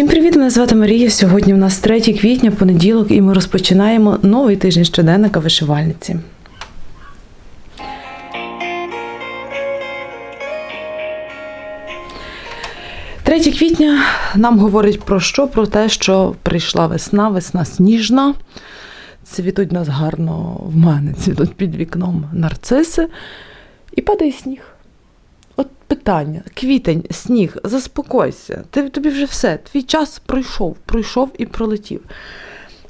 Всім привіт! Мене звати Марія. Сьогодні у нас 3 квітня, понеділок, і ми розпочинаємо новий тиждень щоденника вишивальниці. Третє квітня нам говорить про що? Про те, що прийшла весна, весна сніжна. Цвітуть нас гарно в мене, цвітуть під вікном нарциси, і падає сніг. От питання: квітень, сніг, заспокойся. Ти, тобі вже все, твій час пройшов, пройшов і пролетів.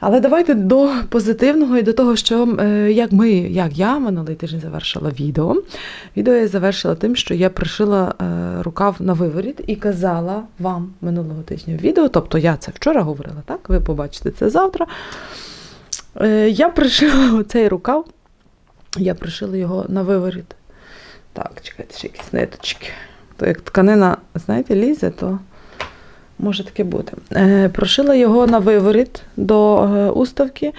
Але давайте до позитивного і до того, що е, як ми, як я минулий тиждень завершила відео. Відео я завершила тим, що я пришила е, рукав на виворіт і казала вам минулого тижня в відео. Тобто я це вчора говорила, так? Ви побачите це завтра. Е, я пришила цей рукав, я пришила його на виворіт. Так, чекайте, ще якісь ниточки. То як тканина, знаєте, лізе, то може таке бути. Е, прошила його на виворіт до е, уставки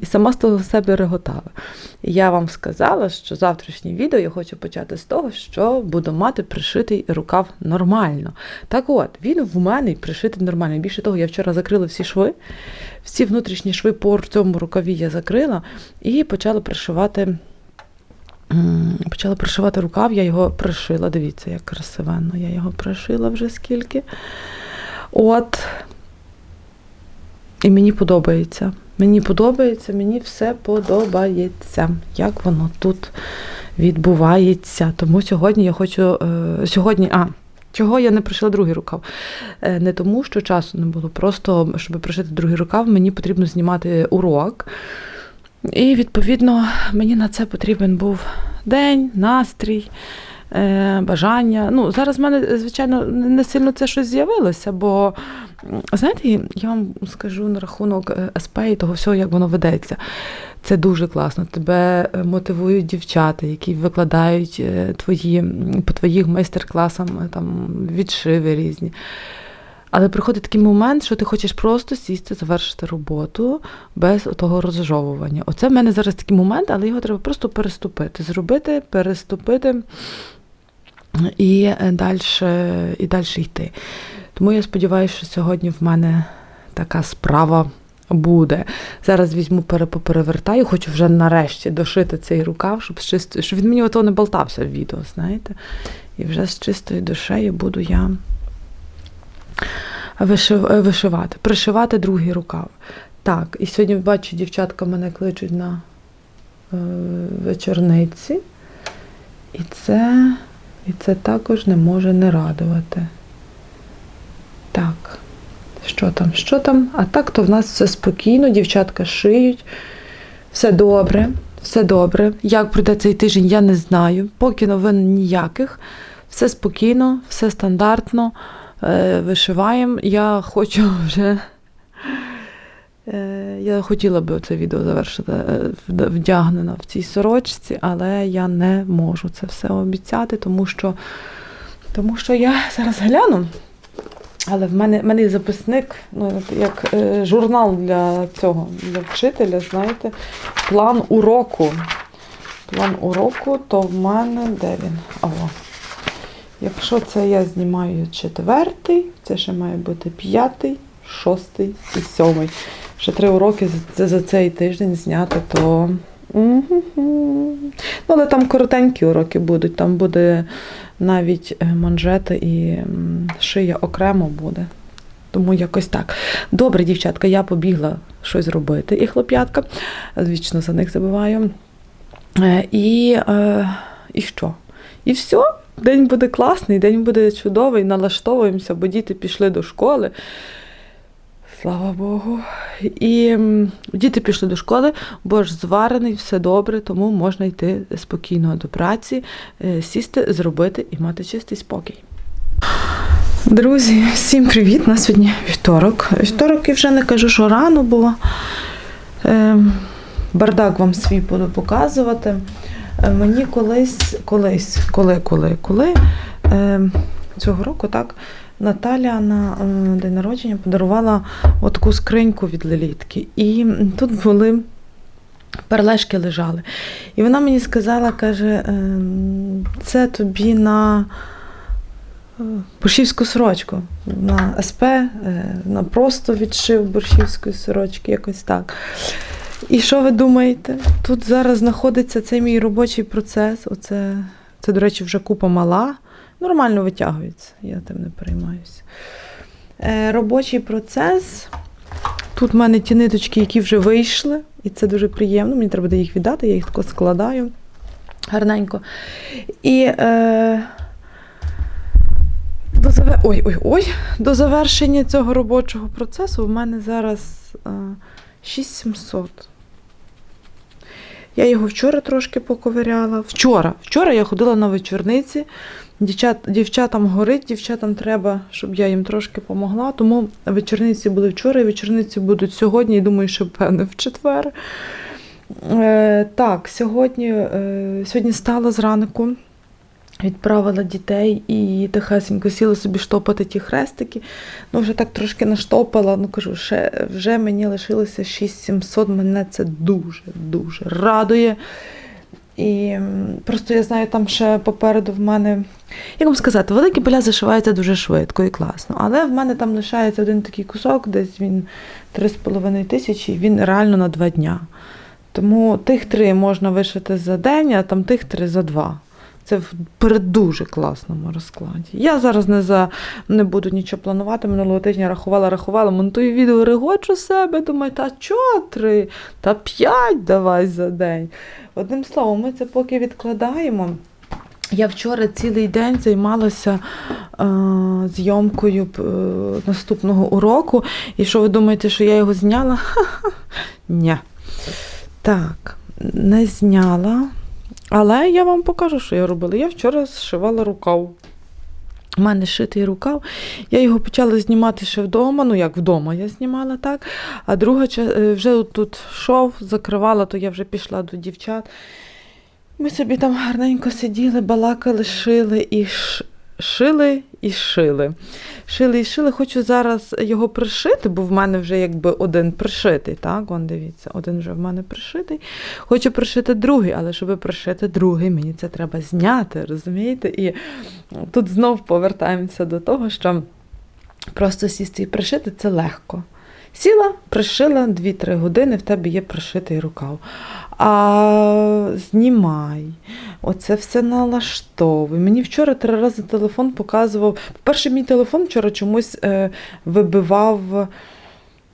і сама з того себе реготала. Я вам сказала, що завтрашнє відео я хочу почати з того, що буду мати пришитий рукав нормально. Так от, він в мене пришитий нормально. Більше того, я вчора закрила всі шви, всі внутрішні шви по цьому рукаві я закрила і почала пришивати. Почала пришивати рукав, я його пришила. Дивіться, як красивенно. Я його пришила вже скільки. От. І мені подобається. Мені подобається, мені все подобається, як воно тут відбувається. Тому сьогодні я хочу. Е, сьогодні, а, чого я не пришила другий рукав? Е, не тому, що часу не було. Просто, щоб пришити другий рукав, мені потрібно знімати урок. І, відповідно, мені на це потрібен був день, настрій, е, бажання. Ну, зараз в мене, звичайно, не сильно це щось з'явилося, бо, знаєте, я вам скажу на рахунок е, СП і того всього, як воно ведеться. Це дуже класно. Тебе е, мотивують дівчата, які викладають твої, по твоїх майстер-класам там, відшиви різні. Але приходить такий момент, що ти хочеш просто сісти, завершити роботу без того розжовування. Оце в мене зараз такий момент, але його треба просто переступити, зробити, переступити і далі, і далі йти. Тому я сподіваюся, що сьогодні в мене така справа буде. Зараз візьму, пере- поперевертаю, хочу вже нарешті дошити цей рукав, щоб, з щоб він мені ото не болтався в відео, знаєте. І вже з чистою душею буду я е, вишивати, пришивати другий рукав. Так, і сьогодні бачу, дівчатка мене кличуть на е, вечорниці. І це, і це також не може не радувати. Так, що там, що там? А так то в нас все спокійно, дівчатка шиють. Все добре, все добре. Як пройде цей тиждень, я не знаю. Поки новин ніяких. Все спокійно, все стандартно. Е, вишиваємо. Я хочу вже. Е, Я хотіла би це відео завершити е, вдягнена в цій сорочці, але я не можу це все обіцяти, тому що, тому що я зараз гляну. Але в мене, в мене записник, ну, як е, журнал для цього, для вчителя, знаєте, план уроку. План уроку, то в мене де він? Ого. Якщо це я знімаю четвертий, це ще має бути п'ятий, шостий і сьомий. Ще три уроки за, за цей тиждень зняти, то. Ну, але там коротенькі уроки будуть, там буде навіть е, манжети і шия окремо буде. Тому якось так. Добре, дівчатка, я побігла щось робити, і хлоп'ятка. Вічно за них забуваю. Е, І, е, і що? І все. День буде класний, день буде чудовий, налаштовуємося, бо діти пішли до школи. Слава Богу. І діти пішли до школи, борщ зварений, все добре, тому можна йти спокійно до праці, е, сісти, зробити і мати чистий спокій. Друзі, всім привіт! У нас сьогодні вівторок. Вівторок і вже не кажу, що рано було. Е, бардак вам свій буду показувати. Е, Мені колись, колись, коли, коли, коли е, цього року так Наталя на е, день народження подарувала таку скриньку від лелітки. І тут були перлешки лежали. І вона мені сказала, каже, ем, це тобі на борщівську сорочку. На СП, е, на просто відшив борщівської сорочки, якось так. І що ви думаєте? Тут зараз знаходиться цей мій робочий процес. Оце, це, до речі, вже купа мала. Нормально витягується, я тим не переймаюся. Е, робочий процес. Тут в мене ті ниточки, які вже вийшли, і це дуже приємно. Мені треба буде їх віддати, я їх тако складаю гарненько. І е, до, заве... ой, ой, ой, до завершення цього робочого процесу в мене зараз е, 6700. Я його вчора трошки поковиряла. Вчора. Вчора я ходила на вечорниці. Дівчат, дівчатам горить, дівчатам треба, щоб я їм трошки помогла. Тому вечорниці були вчора, і вечорниці будуть сьогодні, і думаю, що певне в четвер. Е, так, сьогодні, е, сьогодні стала зранку, відправила дітей і тихесенько сіла собі штопати ті хрестики. Ну, вже так трошки наштопала. Ну, кажу, ще, вже мені лишилося 6700, мене це дуже-дуже радує. І просто я знаю, там ще попереду в мене, як вам сказати, великі поля зашиваються дуже швидко і класно. Але в мене там лишається один такий кусок, десь він 3,5 тисячі, він реально на два дня. Тому тих три можна вишити за день, а там тих три за два. Це при дуже класному розкладі. Я зараз не за не буду нічого планувати. Минулого тижня рахувала, рахувала, монтую відео, регочу себе. Думаю, та чого три? Та п'ять давай за день. Одним словом, ми це поки відкладаємо. Я вчора цілий день займалася е, зйомкою е, наступного уроку. І що ви думаєте, що я його зняла? Ні. Так, не зняла. Але я вам покажу, що я робила. Я вчора зшивала рукав. У мене шитий рукав. Я його почала знімати ще вдома. Ну, як вдома я знімала так. А друга е, вже тут шов, закривала, то я вже пішла до дівчат. Ми собі там гарненько сиділи, балакали, шили і шили і шили. Шили і шили. Хочу зараз його пришити, бо в мене вже якби один пришитий. Так, Вон дивіться, один вже в мене пришитий. Хочу пришити другий, але щоб пришити другий, мені це треба зняти, розумієте? І тут знов повертаємося до того, що просто сісти і пришити це легко. Сіла, пришила 2-3 години, в тебе є пришитий рукав. А знімай, оце все налаштовуй. Мені вчора три рази телефон показував. По-перше, мій телефон вчора чомусь е, вибивав.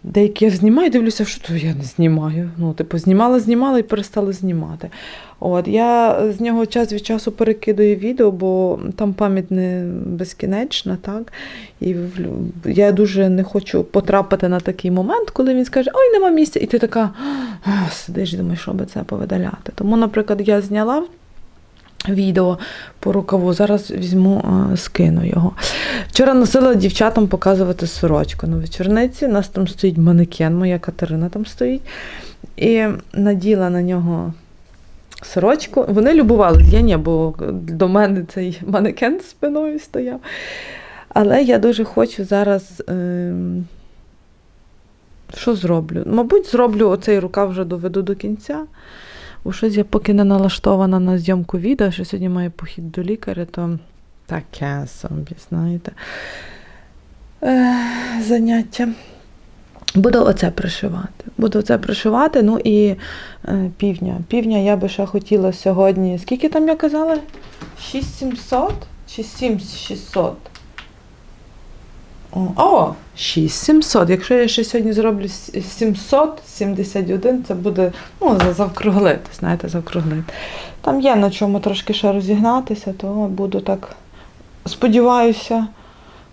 Деякі я знімаю, дивлюся, що то я не знімаю. Ну, типу, знімала, знімала і перестала знімати. От, я з нього час від часу перекидаю відео, бо там пам'ять не безкінечна, так? І я дуже не хочу потрапити на такий момент, коли він скаже, ой, нема місця. І ти така сидиш і думаєш, що би це повидаляти. Тому, наприклад, я зняла відео по рукаву, зараз візьму, е, скину його. Вчора носила дівчатам показувати сорочку на вечорниці. У нас там стоїть манекен, моя Катерина там стоїть. І наділа на нього сорочку. Вони любувались, я ні, бо до мене цей манекен спиною стояв. Але я дуже хочу зараз. Ем... Що зроблю? Мабуть, зроблю оцей рукав вже доведу до кінця. Бо щось я поки не налаштована на зйомку відео, що сьогодні маю похід до лікаря, то таке собі, знаєте. Е, заняття. Буду оце пришивати. Буду оце пришивати. Ну і е, півня. Півня я би ще хотіла сьогодні. Скільки там я казала? 6700 чи 7600? О, О, 6700. Якщо я ще сьогодні зроблю 771, це буде ну, за- завкруглити, знаєте, завкруглити. Там є на чому трошки ще розігнатися, то буду так. Сподіваюся.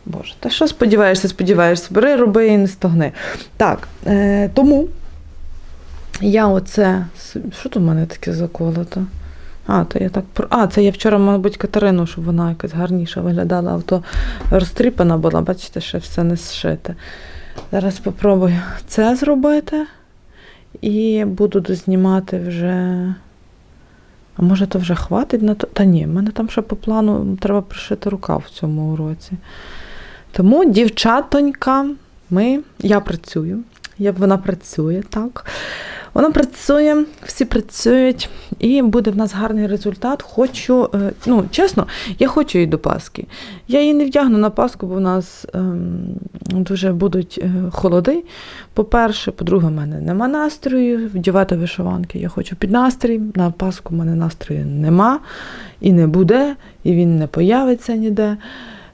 Боже, та що сподіваєшся, сподіваєшся, бери, роби і не стогни. Так, е, тому я оце. Що тут в мене таке заколото? А, то я так. А, це я вчора, мабуть, Катерину, щоб вона якась гарніша виглядала, а то розтріпана була, бачите, ще все не зшите. Зараз спробую це зробити. І буду дознімати вже. А може, то вже хватить на то? Та ні, в мене там ще по плану треба пришити рукав в цьому уроці. Тому, дівчатонька, ми, я працюю, я, вона працює, так. Воно працює, всі працюють, і буде в нас гарний результат. Хочу, е, ну, чесно, я хочу її до Пасхи. Я її не вдягну на Пасху, бо в нас ем, дуже будуть е, холоди. По-перше, по-друге, в мене нема настрою вдівати вишиванки. Я хочу під настрій. На Пасху в мене настрою нема і не буде, і він не появиться ніде.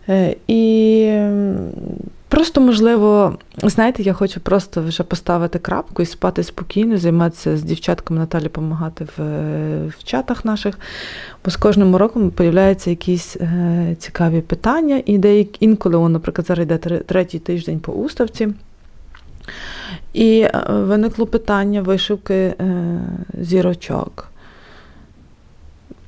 Е, І м, просто, можливо, знаєте, я хочу просто вже поставити крапку і спати спокійно, займатися з дівчатками Наталі, допомагати в, е, в чатах наших. Бо з кожним роком з'являються якісь е, цікаві питання, і деякі інколи, он, наприклад, зараз йде третій тиждень по уставці. І е, виникло питання вишивки е, зірочок.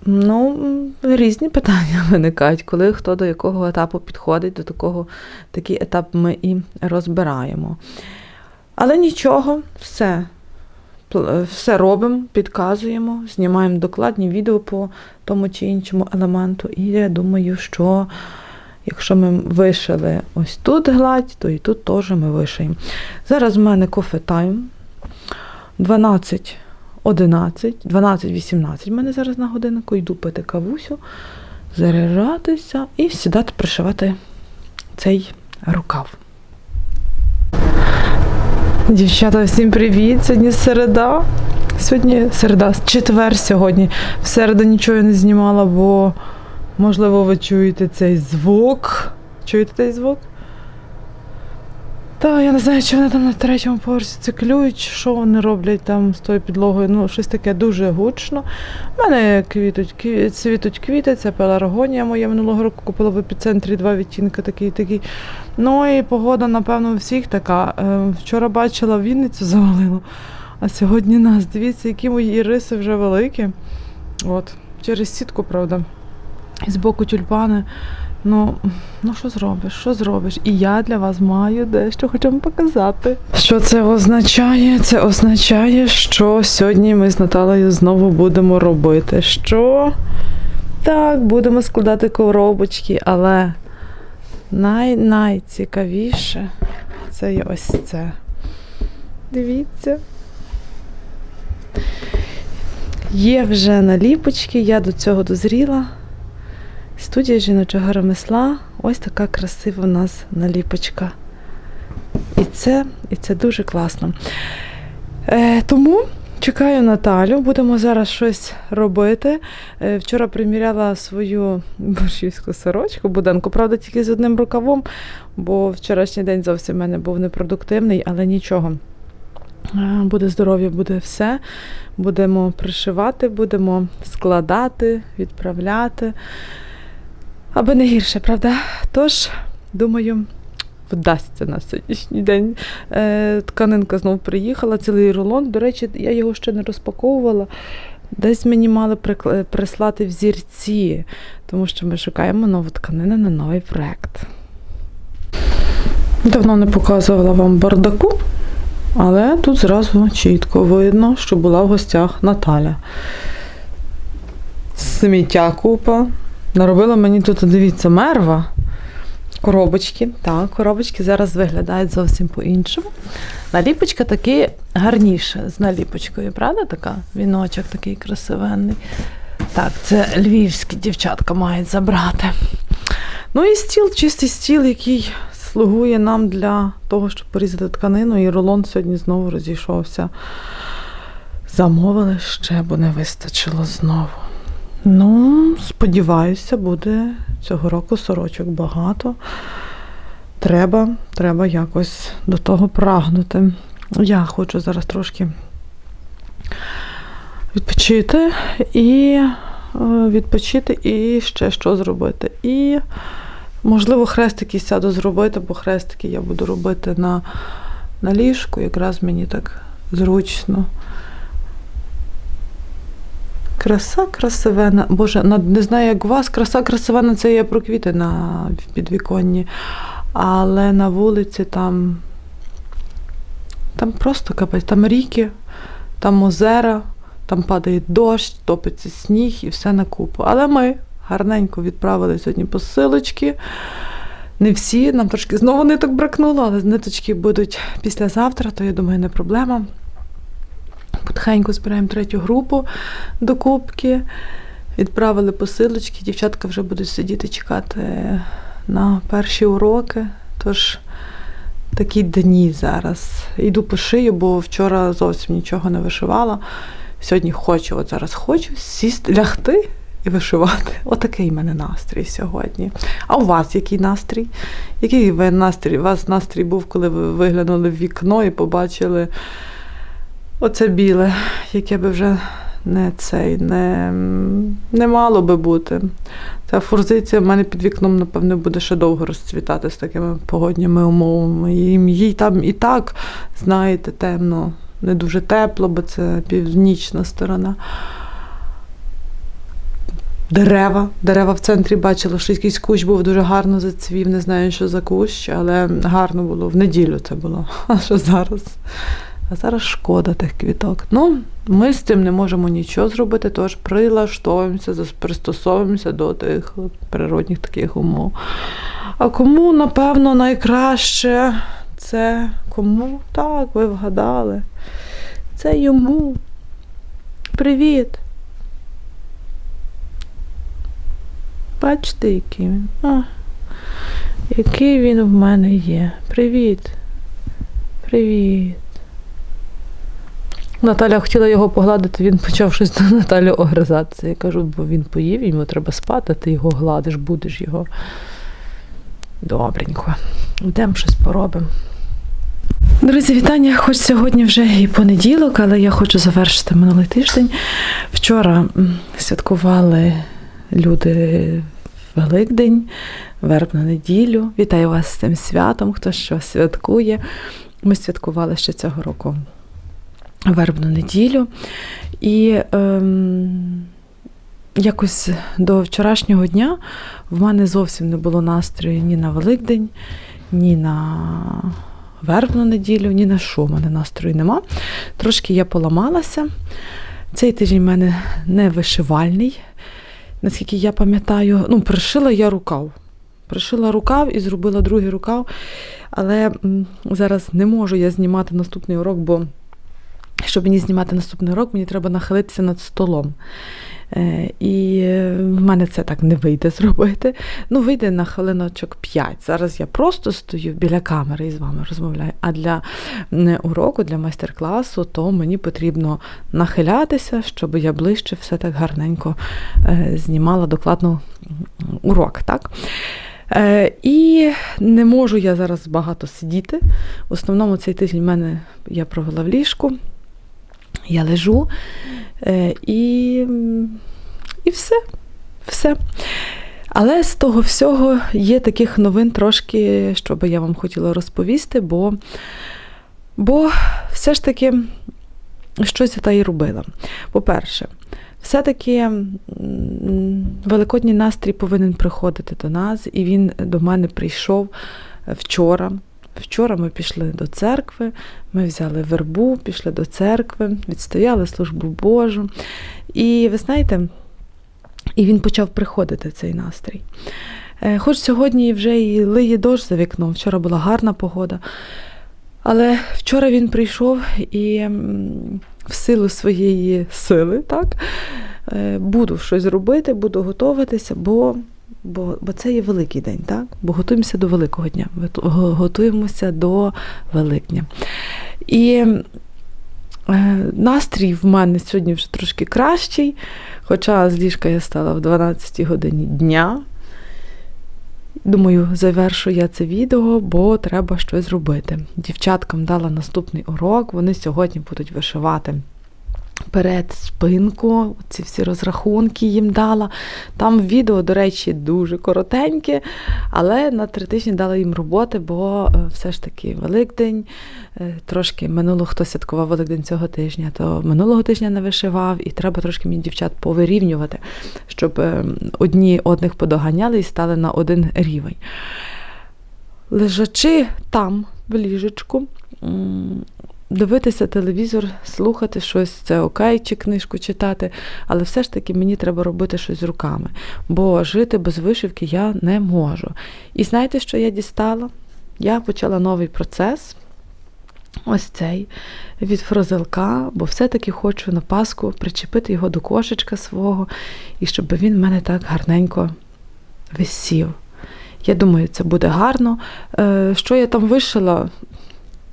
Ну, різні питання виникають, коли хто до якого етапу підходить, до такого такий етап ми і розбираємо. Але нічого, все. Все робимо, підказуємо, знімаємо докладні відео по тому чи іншому елементу. І я думаю, що якщо ми вишили ось тут гладь, то і тут теж ми вишиємо. Зараз в мене кофе тайм 12. 11, 12-18 в мене зараз на годиннику, йду пити кавусю, заряджатися і сідати пришивати цей рукав. Дівчата, всім привіт! Сьогодні середа. Сьогодні середа, четвер сьогодні. В середу нічого не знімала, бо, можливо, ви чуєте цей звук. Чуєте цей звук? Та я не знаю, чи вони там на третьому поверсі циклюють, що вони роблять там з тою підлогою. Ну, щось таке дуже гучно. У мене квітуть, кві- цвітуть квіти, це пеларгонія моя минулого року купила в епіцентрі два відтінки такий такий. Ну і погода, напевно, у всіх така. Е, Вчора бачила Вінницю завалило, а сьогодні нас. Дивіться, які мої риси вже великі. От, через сітку, правда. І збоку тюльпани. Ну, ну що зробиш? Що зробиш? І я для вас маю дещо хочу вам показати. Що це означає? Це означає, що сьогодні ми з Наталею знову будемо робити. Що? Так, будемо складати коробочки, але най-найцікавіше це є ось це. Дивіться. Є вже наліпочки, я до цього дозріла. Студія жіночого ремесла. Ось така красива у нас наліпочка. І це, і це дуже класно. Е, тому чекаю Наталю, будемо зараз щось робити. Е, вчора приміряла свою борщівську сорочку, буденку, правда, тільки з одним рукавом, бо вчорашній день зовсім в мене був непродуктивний, але нічого. Е, Буде здоров'я, буде все. Будемо пришивати, будемо складати, відправляти. Аби не гірше, правда? Тож, думаю, вдасться на сьогоднішній день. Е, тканинка знов приїхала, цілий рулон. До речі, я його ще не розпаковувала. Десь мені мали прислати взірці, тому що ми шукаємо нову тканину на новий проект. Давно не показувала вам бардаку, але тут зразу чітко видно, що була в гостях Наталя. Сміття купа. Наробила мені тут, дивіться, мерва. Коробочки. Так, коробочки зараз виглядають зовсім по-іншому. Наліпочка таки гарніша з наліпочкою, правда? Така? Віночок такий красивенний. Так, це львівські дівчатка мають забрати. Ну і стіл, чистий стіл, який слугує нам для того, щоб порізати тканину, і рулон сьогодні знову розійшовся. Замовили ще, бо не вистачило знову. Ну, сподіваюся, буде цього року сорочок багато. Треба, треба якось до того прагнути. Я хочу зараз трошки відпочити і е, відпочити і ще що зробити. І, можливо, хрестики сяду зробити, бо хрестики я буду робити на, на ліжку, якраз мені так зручно. Краса красивена. Боже, не знаю, як у вас. Краса красивена це є про квіти на підвіконні. Але на вулиці там. Там просто капець, там ріки, там озера, там падає дощ, топиться сніг і все на купу. Але ми гарненько відправили сьогодні посилочки. Не всі, нам трошки знову ниток бракнуло, але ниточки будуть післязавтра, то я думаю, не проблема. Потихеньку збираємо третю групу до кубки. Відправили посилочки. Дівчатка вже будуть сидіти чекати на перші уроки. Тож такі дні зараз. Йду по шию, бо вчора зовсім нічого не вишивала. Сьогодні хочу, от зараз хочу сісти, лягти і вишивати. Отакий в мене настрій сьогодні. А у вас який настрій? Який ви настрій? У вас настрій був, коли ви виглянули в вікно і побачили оце біле, яке би вже не цей, не, не мало би бути. Ця форзиція в мене під вікном, напевно, буде ще довго розцвітати з такими погодніми умовами. Їм їй там і так, знаєте, темно, не дуже тепло, бо це північна сторона. Дерева. Дерева в центрі бачила, що якийсь кущ був дуже гарно зацвів. Не знаю, що за кущ, але гарно було. В неділю це було. А що зараз? А зараз шкода тих квіток. Ну, ми з цим не можемо нічого зробити, тож прилаштовуємося, пристосовуємося до тих природних таких умов. А кому, напевно, найкраще це кому? Так, ви вгадали. Це йому. Привіт. Бачите, який він? А, який він в мене є. Привіт. Привіт. Наталя хотіла його погладити, він почав щось до Наталі огризатися. Я кажу, бо він поїв, йому треба спати, ти його гладиш, будеш його. Добренько. Йдемо щось поробимо. Друзі, вітання. Хоч сьогодні вже і понеділок, але я хочу завершити минулий тиждень. Вчора святкували люди Великдень, вербну неділю. Вітаю вас з цим святом, хто що святкує. Ми святкували ще цього року вербну неділю. І ем, якось до вчорашнього дня в мене зовсім не було настрою ні на Великдень, ні на вербну неділю, ні на що в мене настрою нема. Трошки я поламалася. Цей тиждень в мене не вишивальний. Наскільки я пам'ятаю, ну, пришила я рукав. Пришила рукав і зробила другий рукав. Але зараз не можу я знімати наступний урок, бо щоб мені знімати наступний урок, мені треба нахилитися над столом. Е, І е, в мене це так не вийде зробити. Ну, вийде на хвилиночок 5. Зараз я просто стою біля камери і з вами розмовляю. А для уроку, для майстер-класу, то мені потрібно нахилятися, щоб я ближче все так гарненько е, знімала докладно урок. Так? І не можу я зараз багато сидіти. В основному цей тиждень в мене я провела в ліжку. Я лежу е, і, і все. все. Але з того всього є таких новин трошки, що би я вам хотіла розповісти, бо, бо все ж таки щось я та й робила. По-перше, все-таки великодній настрій повинен приходити до нас, і він до мене прийшов вчора. Вчора ми пішли до церкви, ми взяли вербу, пішли до церкви, відстояли службу Божу. І ви знаєте, і він почав приходити цей настрій. Е, Хоч сьогодні вже і лиє дощ за вікном, вчора була гарна погода. Але вчора він прийшов і в силу своєї сили, так, е, буду щось робити, буду готуватися, бо, бо, бо це є великий день, так? Бо готуємося до Великого дня, готуємося до Великдня. І е, настрій в мене сьогодні вже трошки кращий, хоча з ліжка я стала в 12 годині дня. Думаю, завершу я це відео, бо треба щось зробити. Дівчаткам дала наступний урок, вони сьогодні будуть вишивати перед спинку, ці всі розрахунки їм дала. Там відео, до речі, дуже коротеньке, але на три тижні дала їм роботи, бо е, все ж таки Великдень. е, Трошки минуло хто святкував Великдень цього тижня, то минулого тижня не вишивав, і треба трошки мені дівчат повирівнювати, щоб е, одні одних подоганяли і стали на один рівень. Лежачи там, в ліжечку, дивитися телевізор, слухати щось, це окей, чи книжку читати, але все ж таки мені треба робити щось з руками, бо жити без вишивки я не можу. І знаєте, що я дістала? Я почала новий процес. ось цей від фрозелка, бо все-таки хочу на Пасху причепити його до кошечка свого, і щоб він в мене так гарненько висів. Я думаю, це буде гарно. Е, Що я там вишила?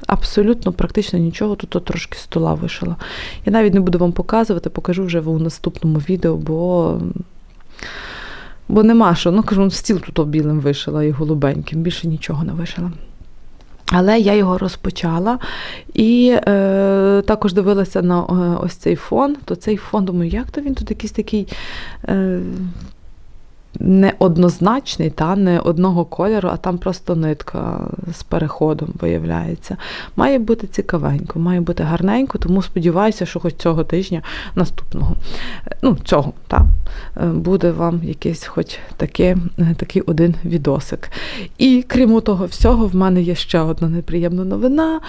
Абсолютно практично нічого, тут трошки стола вишила. Я навіть не буду вам показувати, покажу вже в наступному відео, бо, бо нема що. Ну, кажу, стіл тут білим вишила і голубеньким, більше нічого не вишила. Але я його розпочала і е, також дивилася на е, ось цей фон. То цей фон, думаю, як то він тут якийсь такий е, неоднозначний, та, не одного кольору, а там просто нитка з переходом виявляється. Має бути цікавенько, має бути гарненько, тому сподіваюся, що хоч цього тижня наступного, ну, цього, та, е, буде вам якийсь хоч таки, е, такий один відосик. І крім того всього, в мене є ще одна неприємна новина.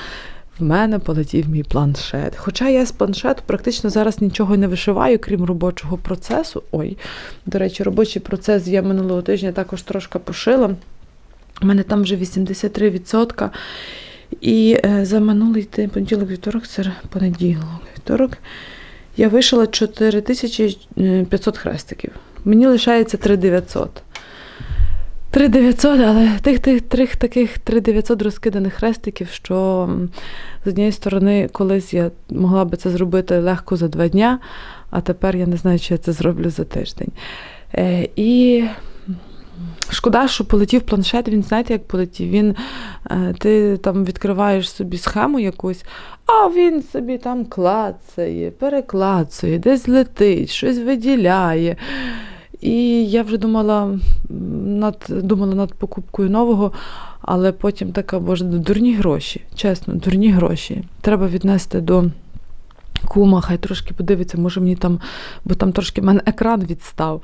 В мене полетів мій планшет. Хоча я з планшету практично зараз нічого не вишиваю, крім робочого процесу. Ой, до речі, робочий процес я минулого тижня також трошки пошила. У мене там вже 83%. І е, за минулий тиждень, понеділок, вівторок, це понеділок, вівторок, я вишила 4500 хрестиків. Мені лишається 3900. 3900, але тих, тих, тих таких 3900 розкиданих хрестиків, що з однієї сторони, колись я могла би це зробити легко за два дня, а тепер я не знаю, чи я це зроблю за тиждень. Е, і шкода, що полетів планшет, він знаєте, як полетів? Він, е, ти там відкриваєш собі схему якусь, а він собі там клацає, переклацує, десь летить, щось виділяє. І я вже думала над, думала над покупкою нового, але потім така, боже, дурні гроші, чесно, дурні гроші. Треба віднести до кума, хай трошки подивиться, може мені там, бо там трошки в мене екран відстав.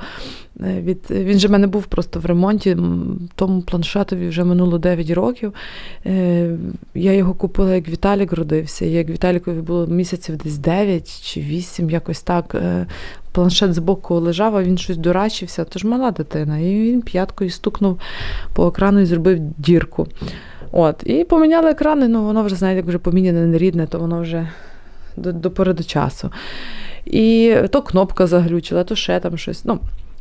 Е, Від, він же в мене був просто в ремонті, тому планшетові вже минуло 9 років. Е, Я його купила, як Віталік родився. Як Віталікові було місяців десь 9 чи 8, якось так. Е, Планшет збоку лежав, а він щось дурачився, тож мала дитина. І він п'яткою стукнув по екрану і зробив дірку. От. І поміняли екрани, ну воно вже, знаєте, як вже поміняне нерідне, то воно вже до, до пори до часу. І то кнопка заглючила, то ще там щось. Ну,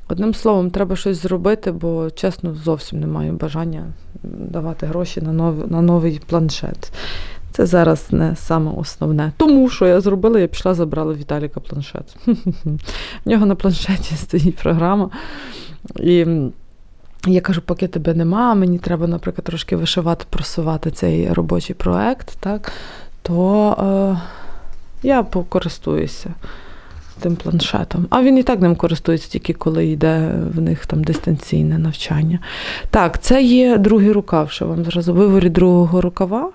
одним словом, треба щось зробити, бо чесно, зовсім не маю бажання давати гроші на, нов, на новий планшет. Це зараз не саме основне. Тому що я зробила, я пішла, забрала Віталіка планшет. В нього на планшеті стоїть програма. І я кажу, поки тебе нема, мені треба, наприклад, трошки вишивати, просувати цей робочий проект, так, то е, я покористуюся тим планшетом. А він і так ним користується тільки коли йде в них там дистанційне навчання. Так, це є другий рукав, що вам зараз у виворі другого рукава.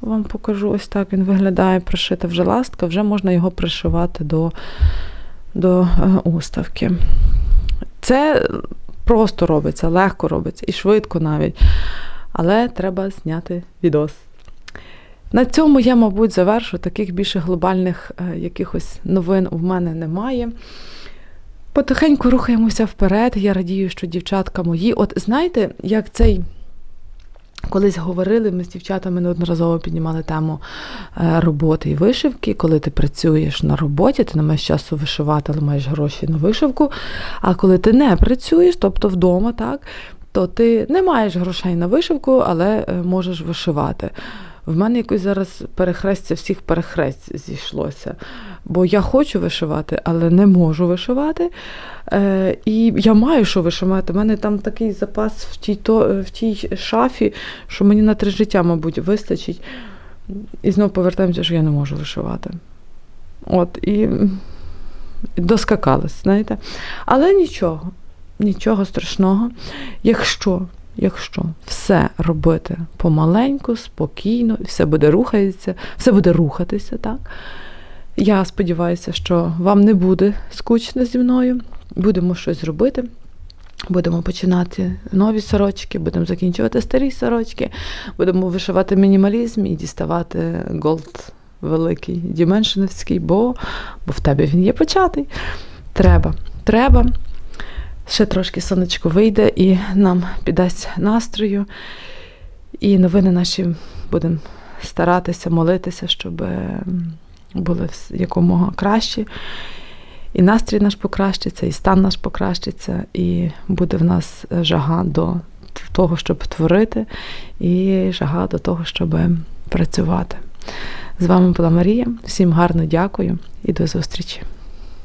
Вам покажу ось так він виглядає, пришита вже ластка, вже можна його пришивати до, до е, уставки. Це просто робиться, легко робиться і швидко навіть. Але треба зняти відос. На цьому я, мабуть, завершу. Таких більше глобальних е, якихось новин у мене немає. Потихеньку рухаємося вперед. Я радію, що дівчатка мої. От знаєте, як цей. Колись говорили, ми з дівчатами неодноразово піднімали тему е, роботи і вишивки. Коли ти працюєш на роботі, ти не маєш часу вишивати, але маєш гроші на вишивку. А коли ти не працюєш, тобто вдома, так, то ти не маєш грошей на вишивку, але е, можеш вишивати. В мене якось зараз перехрестя всіх перехресть зійшлося. Бо я хочу вишивати, але не можу вишивати. Е, і я маю що вишивати. У мене там такий запас в тій, то, в тій шафі, що мені на три життя, мабуть, вистачить. І знову повертаємося, що я не можу вишивати. От, і доскакалась, знаєте. Але нічого, нічого страшного. Якщо Якщо все робити помаленьку, спокійно, все буде рухатися, все буде рухатися, так? Я сподіваюся, що вам не буде скучно зі мною. Будемо щось робити. Будемо починати нові сорочки, будемо закінчувати старі сорочки, будемо вишивати мінімалізм і діставати голд великий, діменшинівський, бо, бо в тебе він є початий. Треба, треба. Ще трошки сонечко вийде і нам піддасть настрою. І новини наші будемо старатися молитися, щоб ем, були якомога кращі. І настрій наш покращиться, і стан наш покращиться, і буде в нас е, жага до того, щоб творити, і жага до того, щоб працювати. З вами була Марія. Всім гарно дякую і до зустрічі.